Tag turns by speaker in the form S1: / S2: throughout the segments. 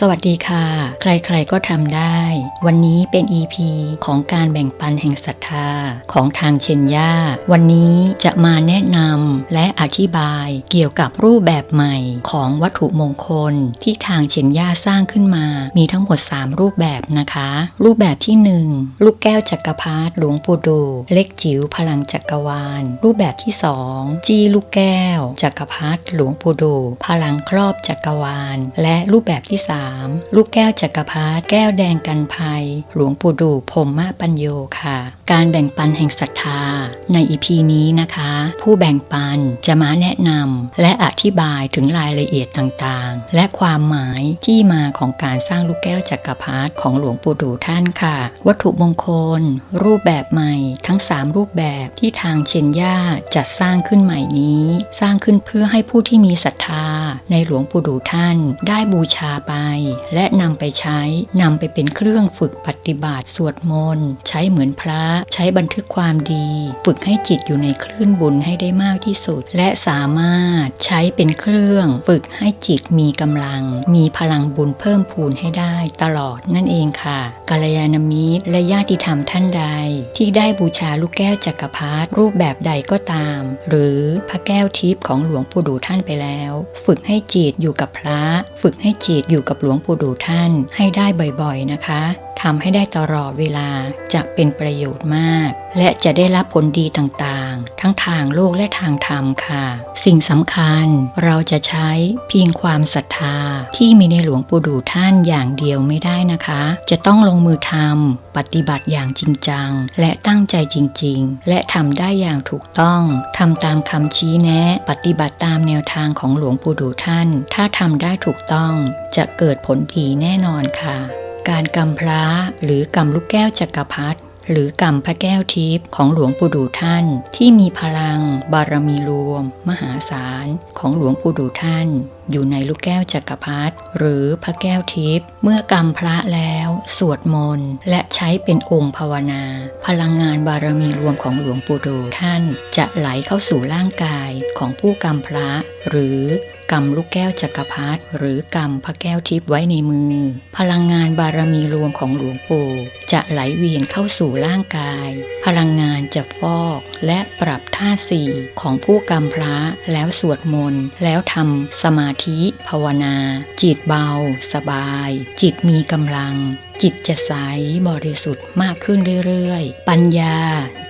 S1: สวัสดีค่ะ ใครๆก็ทำได้ วันนี้เป็น EP ของการแบ่งปันแห่งศรัทธาของทางเชนย่า วันนี้จะมาแนะนำและอธิบายเกี่ยวกับรูปแบบใหม่ของวัตถุมงคลที่ทางเชนย่าสร้างขึ้นมา มีทั้งหมด 3 รูปแบบนะคะ รูปแบบที่ 1 ลูกแก้วจักรพรรดิหลวงปู่ดู เล็กจิ๋วพลังจักรวาล รูปแบบที่ 2 จี้ลูกแก้ว จักรพรรดิหลวงปู่ดู พลังครอบจักรวาล และรูปแบบที่ 3ลูกแก้วจักรพรรดิแก้วแดงกันภัย หลวงปู่ดูพรหมปัญโยค่ะ การแบ่งปันแห่งศรัทธา ในอีพีนี้นะคะ ผู้แบ่งปันจะมาแนะนำและอธิบายถึงรายละเอียดต่างๆ และความหมายที่มาของการสร้างลูกแก้วจักรพรรดิของหลวงปู่ดูท่านค่ะ วัตถุมงคล รูปแบบใหม่ทั้ง 3 รูปแบบที่ทางเชนย่าจัดสร้างขึ้นใหม่นี้ สร้างขึ้นเพื่อให้ผู้ที่มีศรัทธาในหลวงปู่ดูท่าน ได้บูชาไปและนำไปใช้นำไปเป็นเครื่องฝึกปฏิบัติสวดมนต์ใช้เหมือนพระ ใช้บันทึกความดี ฝึกให้จิตอยู่ในคลื่นบุญให้ได้มากที่สุด และสามารถใช้เป็นเครื่อง ฝึกให้จิตมีกำลัง มีพลังบุญเพิ่มพูนให้ได้ตลอดนั่นเองค่ะกัลยาณมิตรและญาติธรรมท่านใด ที่ได้บูชาลูกแก้วจักรพรรดิรูปแบบใดก็ตาม หรือพระแก้วทิพย์ของหลวงปู่ดูท่านไปแล้ว ฝึกให้จิตอยู่กับพระ ฝึกให้จิตอยู่กับหลวงปู่ดูท่านให้ได้บ่อยๆนะคะ ทำให้ได้ตลอดเวลาจะเป็นประโยชน์มาก และจะได้รับผลดีต่างๆ ทั้งทางโลกและทางธรรมค่ะ สิ่งสำคัญเราจะใช้เพียงความศรัทธาที่มีในหลวงปู่ดูท่านอย่างเดียวไม่ได้นะคะ จะต้องลงมือทำปฏิบัติอย่างจริงจัง และตั้งใจจริง ๆ และทำได้อย่างถูกต้องทำตามคำชี้แนะ ปฏิบัติตามแนวทางของหลวงปู่ดูท่าน ถ้าทำได้ถูกต้องจะเกิดผลดีแน่นอนค่ะ การกำพระหรือกำลูกแก้วจักรพรรดิหรือกำพระแก้วทิพย์ของหลวงปู่ดูท่าน ที่มีพลัง บารมีรวม มหาศาล ของหลวงปู่ดูท่าน อยู่ในลูกแก้วจักรพรรดิหรือพระแก้วทิพย์เมื่อกำพระแล้วสวดมนต์และใช้เป็นองค์ภาวนา พลังงานบารมีรวมของหลวงปู่ดูท่าน จะไหลเข้าสู่ร่างกายของผู้กำพระ หรือกำลูกแก้วจักรพรรดิหรือกำพระแก้วทิพย์ไว้ในมือ พลังงานบารมีรวมของหลวงปู่จะไหลเวียนเข้าสู่ร่างกาย พลังงานจะฟอกและปรับท่าสี่ของผู้กำพระแล้วสวดมนต์ แล้วทำสมาธิ ภาวนา จิตเบา สบาย จิตมีกำลัง จิตจะใสบริสุทธิ์มากขึ้นเรื่อยๆ ปัญญา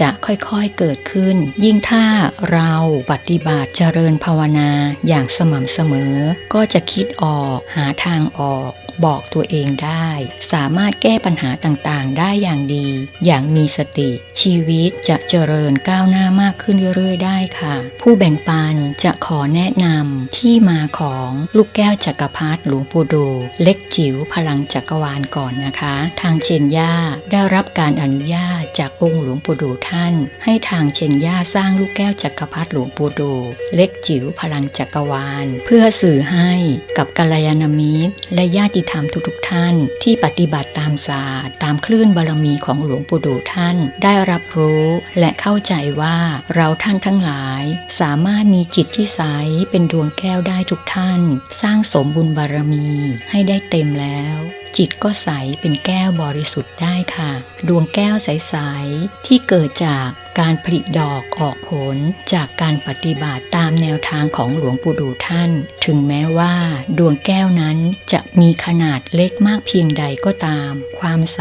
S1: จะค่อยๆเกิดขึ้น ยิ่งถ้าเราปฏิบัติเจริญภาวนาอย่างสม่ำเสมอ ก็จะคิดออกหาทางออก บอกตัวเองได้ สามารถแก้ปัญหาต่างๆ ได้อย่างดี อย่างมีสติ ชีวิตจะเจริญก้าวหน้ามากขึ้นเรื่อยๆ ได้ค่ะ ผู้แบ่งปันจะขอแนะนำที่มาของลูกแก้วจักรพรรดิหลวงปู่ดู เล็กจิ๋วพลังจักรวาลก่อนนะคะ ทางเชนย่าได้รับการอนุญาตจากองค์หลวงปู่ดูท่าน ให้ทางเชนย่าสร้างลูกแก้วจักรพรรดิหลวงปู่ดู เล็กจิ๋วพลังจักรวาล เพื่อสื่อให้กับกัลยาณมิตรและญาติธรรมทุกๆท่าน ที่ปฏิบัติตามศาสตร์ ตามคลื่นบารมีของหลวงปู่ดูท่าน ได้รับรู้และเข้าใจว่าเราท่านทั้งหลาย สามารถมีจิตที่ใสเป็นดวงแก้วได้ทุกท่าน สร้างสมบุญบารมีให้ได้เต็มแล้วจิตก็ใสเป็นแก้วบริสุทธิ์ได้ค่ะ ดวงแก้วใส ๆ ที่เกิดจาก การผลิดอกออกผลจากการปฏิบัติตามแนวทางของหลวงปู่ดูท่าน ถึงแม้ว่า ดวงแก้วนั้นจะมีขนาดเล็กมากเพียงใดก็ตาม ความใส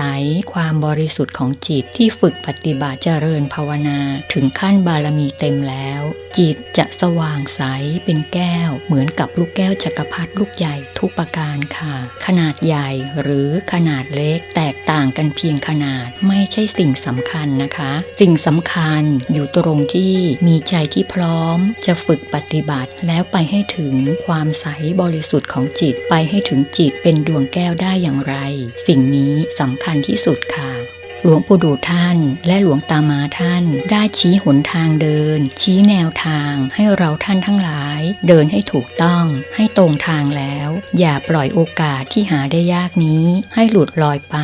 S1: ความบริสุทธิ์ของจิตที่ฝึกปฏิบัติเจริญภาวนา ถึงขั้นบารมีเต็มแล้วจิตจะสว่างใสเป็นแก้ว เหมือนกับลูกแก้วจักรพรรดิลูกใหญ่ทุกประการค่ะ ขนาดใหญ่หรือขนาดเล็กแตกต่างกันเพียงขนาดไม่ใช่สิ่งสำคัญนะคะ สิ่งสำคัญอยู่ตรงที่มีใจที่พร้อม จะฝึกปฏิบัติแล้วไปให้ถึงความใสบริสุทธิ์ของจิตไปให้ถึงจิตเป็นดวงแก้วได้อย่างไร สิ่งนี้สำคัญที่สุดค่ะ หลวงปู่ดูท่านและหลวงตามาท่าน ได้ชี้หนทางเดิน ชี้แนวทางให้เราท่านทั้งหลาย เดินให้ถูกต้อง ให้ตรงทางแล้ว อย่าปล่อยโอกาสที่หาได้ยากนี้ ให้หลุดลอยไป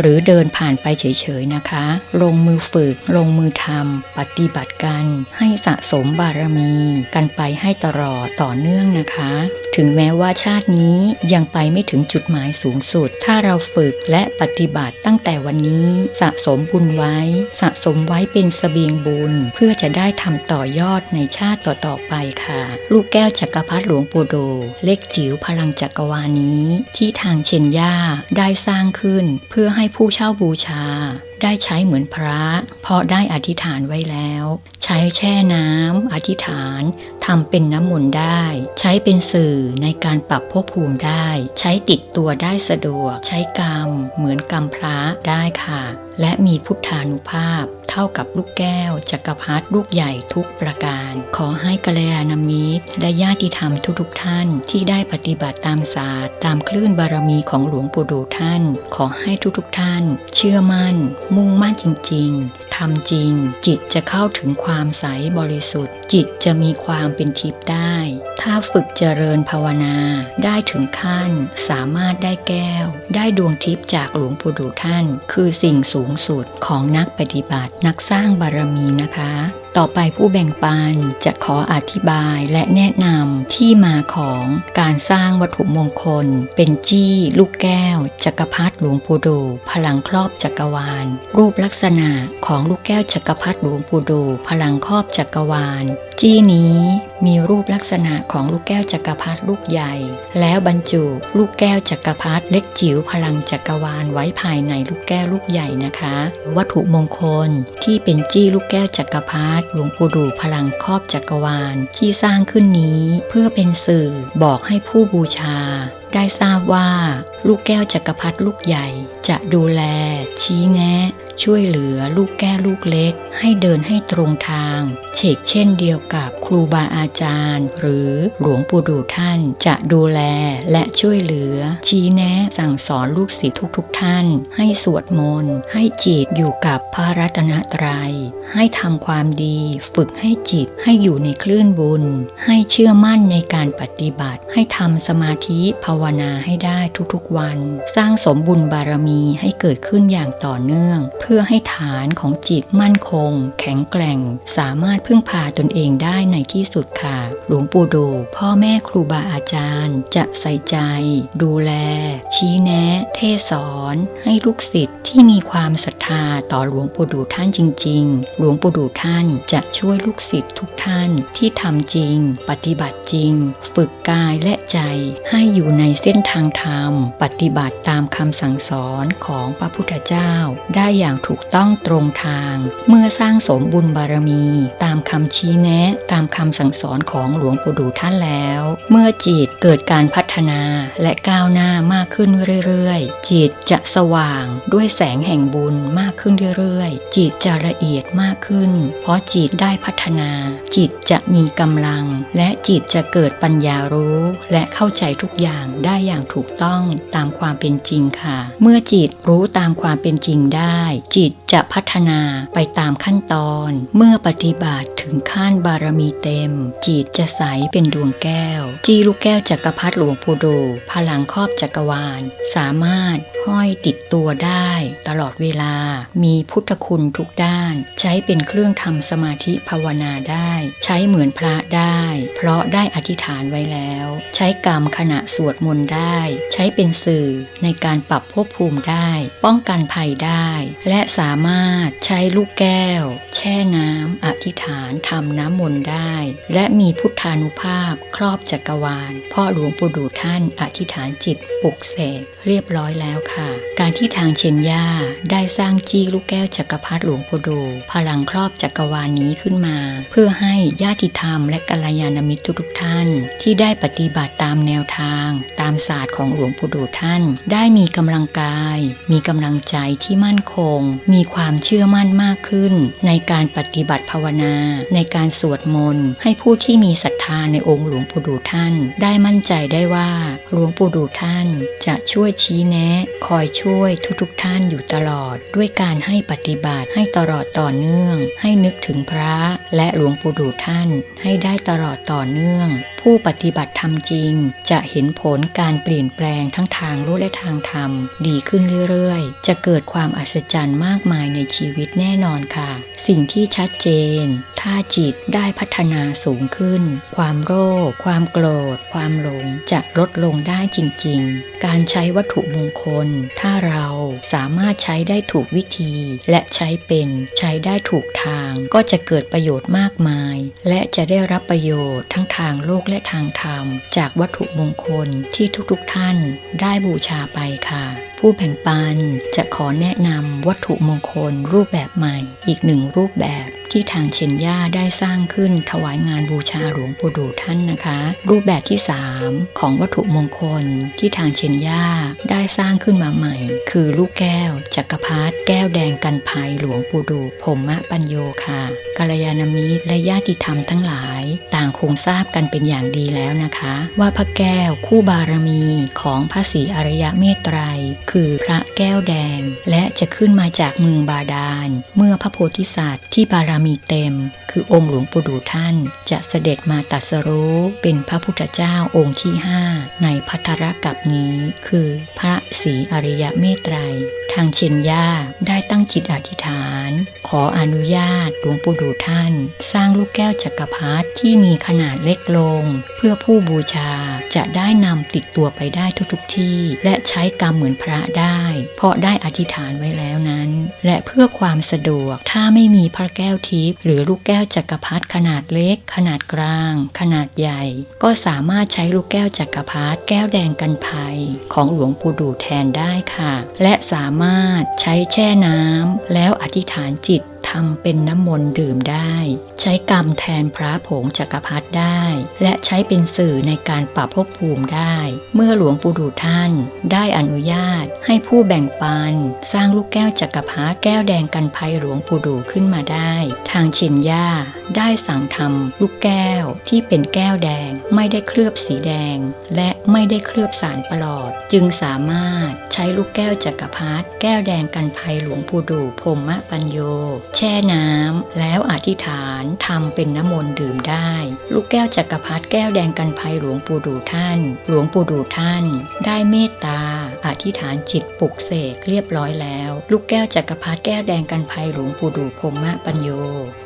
S1: หรือเดินผ่านไปเฉยๆนะคะ ลงมือฝึก ลงมือทำปฏิบัติกัน ให้สะสมบารมี กันไปให้ตลอดต่อเนื่องนะคะ ถึงแม้ว่าชาตินี้ยังไปไม่ถึงจุดหมายสูงสุด ถ้าเราฝึกและปฏิบัติตั้งแต่วันนี้สะสมบุญไว้ สะสมไว้เป็นสเสบียงบุญ เพื่อจะได้ทำต่อยอดในชาติต่อๆไปค่ะ ลูกแก้วจักรพรรดิหลวงปู่โด เล็กจิ๋วพลังจักรวาลนี้ ที่ทางเชนย่าได้สร้างขึ้น เพื่อให้ผู้เช่าบูชาได้ใช้เหมือนพระ เพราะได้อธิษฐานไว้แล้ว ใช้แช่น้ำอธิษฐานทำเป็นน้ำมนต์ได้ ใช้เป็นสื่อในการปรับภพภูมิได้ ใช้ติดตัวได้สะดวก ใช้กรรม เหมือนกรรมพระได้ค่ะ และมีพุทธานุภาพ เท่ากับลูกแก้วจักรพรรดิลูกใหญ่ทุกประการ ขอให้กัลยาณมิตรและญาติธรรมทุกๆท่าน ที่ได้ปฏิบัติตามศาสตร์ ตามคลื่นบารมีของหลวงปู่ดูท่าน ขอให้ทุกๆท่าน เชื่อมั่น มุ่งมั่นจริง ๆ ทำจริง จิตจะเข้าถึงความใสบริสุทธิ์ จิตจะมีความเป็นทิพย์ได้ ถ้าฝึกเจริญภาวนาได้ถึงขั้น สามารถได้แก้ว ได้ดวงทิพย์จากหลวงปู่ดูท่าน คือสิ่งสูงสุดของนักปฏิบัตินักสร้างบารมีนะคะ ต่อไปผู้แบ่งปันจะขออธิบายและแนะนำที่มาของการสร้างวัตถุมงคล เป็นจี้ ลูกแก้ว จักรพรรดิหลวงปู่ดู พลังครอบจักรวาล รูปลักษณะของลูกแก้วจักรพรรดิหลวงปู่ดู พลังครอบจักรวาลจี้นี้มีรูปลักษณะของลูกแก้วจักรพรรดิลูกใหญ่ แล้วบรรจุลูกแก้วจักรพรรดิเล็กจิ๋วพลังจักรวาลไว้ภายในลูกแก้วลูกใหญ่นะคะ วัตถุมงคลที่เป็นจี้ลูกแก้วจักรพรรดิหลวงปู่ดูพลังครอบจักรวาลที่สร้างขึ้นนี้เพื่อเป็นสื่อบอกให้ผู้บูชา ได้ทราบว่า ลูกแก้วจักรพรรดิลูกใหญ่ จะดูแล ชี้แนะ ช่วยเหลือลูกแก้ลูกเล็ก ให้เดินให้ตรงทางเฉกเช่นเดียวกับครูบาอาจารย์ หรือหลวงปู่ดูท่านจะดูแลและช่วยเหลือ ชี้แนะสั่งสอนลูกศิษย์ทุกๆทท่าน ให้สวดมนต์ให้จิตอยู่กับพระรัตนตรัย ให้ทำความดี ฝึกให้จิตให้อยู่ในคลื่นบุญ ให้เชื่อมั่นในการปฏิบัติ ให้ทำสมาธิภาวนาให้ได้ทุกๆวัน สร้างสมบุญบารมีให้เกิดขึ้นอย่างต่อเนื่องเพื่อให้ฐานของจิตมั่นคง แข็งแกร่ง สามารถพึ่งพาตนเองได้ในที่สุดค่ะ หลวงปู่ดู พ่อแม่ครูบาอาจารย์ จะใส่ใจ ดูแล ชี้แนะ เทศสอน ให้ลูกศิษย์ที่มีความศรัทธาต่อหลวงปู่ดูท่านจริง ๆ หลวงปู่ดูท่านจะช่วยลูกศิษย์ทุกท่านที่ทำจริง ปฏิบัติจริง ฝึกกายและใจให้อยู่ในเส้นทางธรรม ปฏิบัติตามคำสั่งสอนของพระพุทธเจ้า ได้อย่างถูกต้องตรงทาง เมื่อสร้างสมบุญบารมี ตามคำชี้แนะ ตามคำสั่งสอนของหลวงปู่ดูท่านแล้ว เมื่อจิตเกิดการพัฒนาและก้าวหน้ามากขึ้นเรื่อยๆ จิตจะสว่างด้วยแสงแห่งบุญมากขึ้นเรื่อยๆ จิตจะละเอียดมากขึ้น เพราะจิตได้พัฒนา จิตจะมีกำลัง และจิตจะเกิดปัญญารู้ และเข้าใจทุกอย่างได้อย่างถูกต้องตามความเป็นจริงค่ะ เมื่อจิตรู้ตามความเป็นจริงได้จิตจะพัฒนาไปตามขั้นตอน เมื่อปฏิบัติถึงขั้นบารมีเต็ม จิตจะใสเป็นดวงแก้ว จีลูกแก้วจักรพรรดิหลวงปู่ดู พลังครอบจักรวาล สามารถห้อยติดตัวได้ ตลอดเวลา มีพุทธคุณทุกด้าน ใช้เป็นเครื่องทำสมาธิภาวนาได้ ใช้เหมือนพระได้ เพราะได้อธิษฐานไว้แล้ว ใช้กรรมขณะสวดมนต์ได้ ใช้เป็นสื่อในการปรับภพภูมิได้ ป้องกันภัยได้ และและสามารถใช้ลูกแก้ว แช่น้ำอธิษฐานทำน้ำมนต์ได้ และมีพุทธานุภาพครอบจักรวาล พ่อหลวงปู่ดูท่านอธิษฐานจิตปลุกเสกเรียบร้อยแล้วค่ะ การที่ทางเชนย่าได้สร้างจี้ลูกแก้วจักรพรรดิหลวงปู่ดู พลังครอบจักรวาลนี้ขึ้นมา เพื่อให้ญาติธรรมและกัลยาณมิตรทุกท่าน ที่ได้ปฏิบัติตามแนวทาง ตามศาสตร์ของหลวงปู่ดูท่าน ได้มีกำลังกาย มีกำลังใจที่มั่นคงมีความเชื่อมั่นมากขึ้น ในการปฏิบัติภาวนา ในการสวดมนต์ ให้ผู้ที่มีศรัทธาในองค์หลวงปู่ดูท่าน ได้มั่นใจได้ว่าหลวงปู่ดูท่าน จะช่วยชี้แนะ คอยช่วยทุกๆทท่านอยู่ตลอด ด้วยการให้ปฏิบัติให้ตลอดต่อเนื่อง ให้นึกถึงพระและหลวงปู่ดูท่าน ให้ได้ตลอดต่อเนื่อง ผู้ปฏิบัติธรรมจริง จะเห็นผลการเปลี่ยนแปลงทั้งทางรู้และทางธรรม ดีขึ้นเรื่อยๆ จะเกิดความอัศจรรย์มากมายในชีวิตแน่นอนค่ะ สิ่งที่ชัดเจน ถ้าจิตได้พัฒนาสูงขึ้น ความโรค ความโกรธ ความหลงจะลดลงได้จริง ๆ การใช้วัตถุมงคล ถ้าเราสามารถใช้ได้ถูกวิธี และใช้เป็นใช้ได้ถูกทาง ก็จะเกิดประโยชน์มากมาย และจะได้รับประโยชน์ทั้งทางโลกและทางธรรม จากวัตถุมงคลที่ทุกๆท่านได้บูชาไปค่ะ ผู้แบ่งปันจะขอแนะนำวัตถุมงคลรูปแบบใหม่ อีกหนึ่งรูปแบบที่ทางเชนย่าได้สร้างขึ้นถวายงานบูชาหลวงปู่ดูท่านนะคะ รูปแบบที่ 3 ของวัตถุมงคลที่ทางเชนย่าได้สร้างขึ้นมาใหม่ คือลูกแก้ว จักรพรรดิแก้วแดงกันภัยหลวงปู่ดูพรหมปัญโยค่ะกัลยาณมิตรและญาติธรรมทั้งหลาย ต่างคงทราบกันเป็นอย่างดีแล้วนะคะ ว่าพระแก้วคู่บารมีของพระศรีอริยเมตไตรคืือพระแก้วแดง และจะขึ้นมาจากเมืองบาดาล เมื่อพระโพธิสัตว์ที่บารมีเต็ม คือองค์หลวงปู่ดูท่าน จะเสด็จมาตัสรู้เป็นพระพุทธเจ้าองค์ที่ห้าในพัทรกับนี้ คือพระศรีอริยเมตไตรทางเชนยาได้ตั้งจิตอธิษฐาน ขออนุญาตหลวงปู่ดูท่าน สร้างลูกแก้วจักรพรรดิที่มีขนาดเล็กลง เพื่อผู้บูชาจะได้นำติดตัวไปได้ทุกๆที่ และใช้กรรมเหมือนพระได้ เพราะได้อธิษฐานไว้แล้วนั้น และเพื่อความสะดวกถ้าไม่มีพระแก้วทิพย์หรือลูกแก้วจักรพรรดิขนาดเล็ก ขนาดกลาง ขนาดใหญ่ ก็สามารถใช้ลูกแก้วจักรพรรดิแก้วแดงกันภัย ของหลวงปู่ดูแทนได้ค่ะ และสามารถใช้แช่น้ำแล้วอธิษฐานจิตทำเป็นน้ำมนต์ดื่มได้ใช้กรรมแทนพระผงจักรพรรดิได้ และใช้เป็นสื่อในการปรับภพภูมิได้ เมื่อหลวงปู่ดูท่านได้อนุญาตให้ผู้แบ่งปัน สร้างลูกแก้วจักรพรรดิแก้วแดงกันภัยหลวงปู่ดูขึ้นมาได้ ทางเชนย่าได้สั่งทำลูกแก้วที่เป็นแก้วแดง ไม่ได้เคลือบสีแดง และไม่ได้เคลือบสารประหลอด จึงสามารถใช้ลูกแก้วจักรพรรดิแก้วแดงกันภัยหลวงปู่ดูพรหมปัญโย แช่น้ำแล้วอธิษฐานทำเป็นน้ำมนต์ดื่มได้ ลูกแก้วจักรพรรดิแก้วแดงกันภัยหลวงปู่ดูท่าน หลวงปู่ดูท่าน ได้เมตตา อธิษฐานจิตปลุกเสกเรียบร้อยแล้ว ลูกแก้วจักรพรรดิแก้วแดงกันภัยหลวงปู่ดูพมมะปัญโย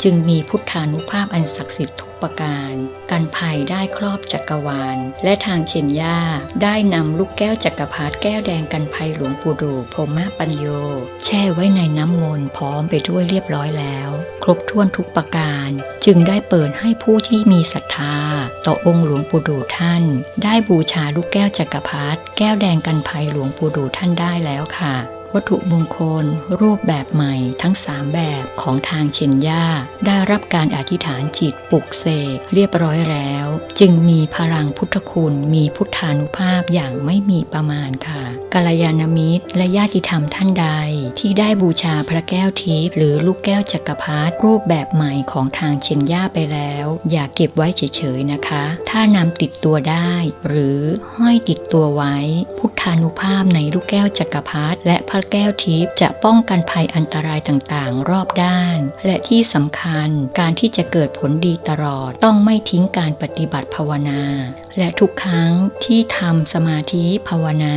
S1: จึงมีพุทธานุภาพอันศักดิ์สิทธิ์ทุก ประการกันภัยได้ครอบจักรวาล และทางเชนย่าได้นำลูกแก้วจักรพรรดิแก้วแดงกันภัยหลวงปู่ดูพรหมปัญโย แช่ไว้ในน้ำมนต์พร้อมไปด้วยเรียบร้อยแล้ว ครบถ้วนทุกประการ จึงได้เปิดให้ผู้ที่มีศรัทธา ต่อองค์หลวงปู่ดูท่าน ได้บูชาลูกแก้วจักรพรรดิแก้วแดงกันภัยหลวงปู่ดูท่านได้แล้วค่ะ วัตถุมงคล รูปแบบใหม่ทั้ง3แบบของทางเชนย่าได้รับการอธิษฐานจิตปลุกเสกเรียบร้อยแล้ว จึงมีพลังพุทธคุณมีพุทธานุภาพอย่างไม่มีประมาณค่ะกัลยาณมิตรและญาติธรรมท่านใด ที่ได้บูชาพระแก้วทิพย์หรือลูกแก้วจักรพรรดิรูปแบบใหม่ของทางเชนย่าไปแล้ว อย่าเก็บไว้เฉยๆนะคะ ถ้านำติดตัวได้ หรือห้อยติดตัวไว้ พุทธานุภาพในลูกแก้วจักรพรรดิและพระแก้วทิพย์จะป้องกันภัยอันตรายต่างๆ รอบด้าน และที่สำคัญการที่จะเกิดผลดีตลอดต้องไม่ทิ้งการปฏิบัติภาวนา และทุกครั้งที่ทำสมาธิภาวนา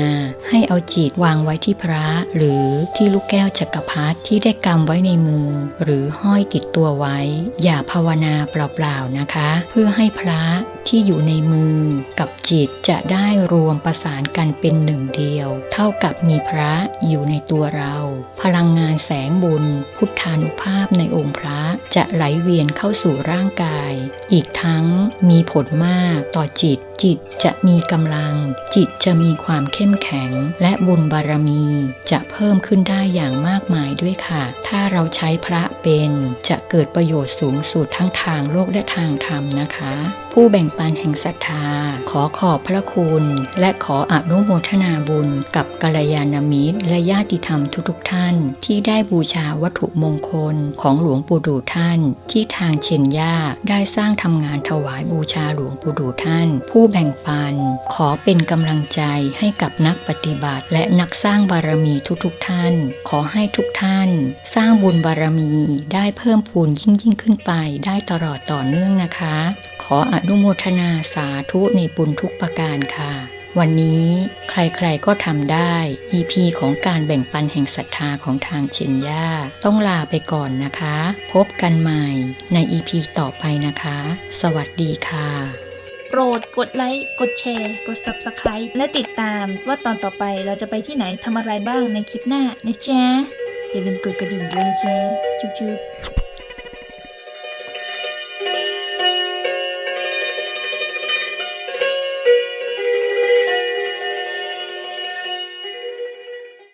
S1: ให้เอาจิตวางไว้ที่พระ หรือที่ลูกแก้วจักรพรรดิที่ได้กำไว้ในมือ หรือห้อยติดตัวไว้ อย่าภาวนาเปล่าๆนะคะ เพื่อให้พระ ที่อยู่ในมือกับจิตจะได้รวมประสานกันเป็นหนึ่งเดียว เท่ากับมีพระอยู่ในตัวเรา พลังงานแสงบุญ พุทธานุภาพในองค์พระจะไหลเวียนเข้าสู่ร่างกาย อีกทั้งมีผลมากต่อจิตจิตจะมีกำลัง จิตจะมีความเข้มแข็ง และบุญบารมี จะเพิ่มขึ้นได้อย่างมากมายด้วยค่ะ ถ้าเราใช้พระเป็น จะเกิดประโยชน์สูงสุดทั้งทางโลกและทางธรรมนะคะ ผู้แบ่งปันแห่งศรัทธา ขอขอบพระคุณ และขออนุโมทนาบุญกับกัลยาณมิตร และญาติธรรมทุกๆท่าน ที่ได้บูชาวัตถุมงคลของหลวงปู่ดูท่าน ที่ทางเชนย่าได้สร้างทำงานถวายบูชาหลวงปู่ดูท่านผูู้้แบ่งปัน ขอเป็นกำลังใจให้กับนักปฏิบัติ และนักสร้างบารมีทุกๆท่าน ขอให้ทุกท่าน สร้างบุญบารมีได้เพิ่มพูนยิ่งยิ่งขึ้นไป ได้ตลอดต่อเนื่องนะคะขอออนุโมทนาสาธุในบุญทุกประการค่ะ วันนี้ใครๆก็ทำได้ EP ของการแบ่งปันแห่งศรัทธาของทางเชนย่าต้องลาไปก่อนนะคะ พบกันใหม่ใน EP ต่อไปนะคะ สวัสดีค่ะ
S2: โปรดกดไลค์กดแชร์ กด Subscribe และติดตามว่าตอนต่อไปเราจะไปที่ไหนทำอะไรบ้างในคลิปหน้านะจ๊ะอย่าลืมกดกระดิ่งด้วยนะจ๊ะจุ๊บๆ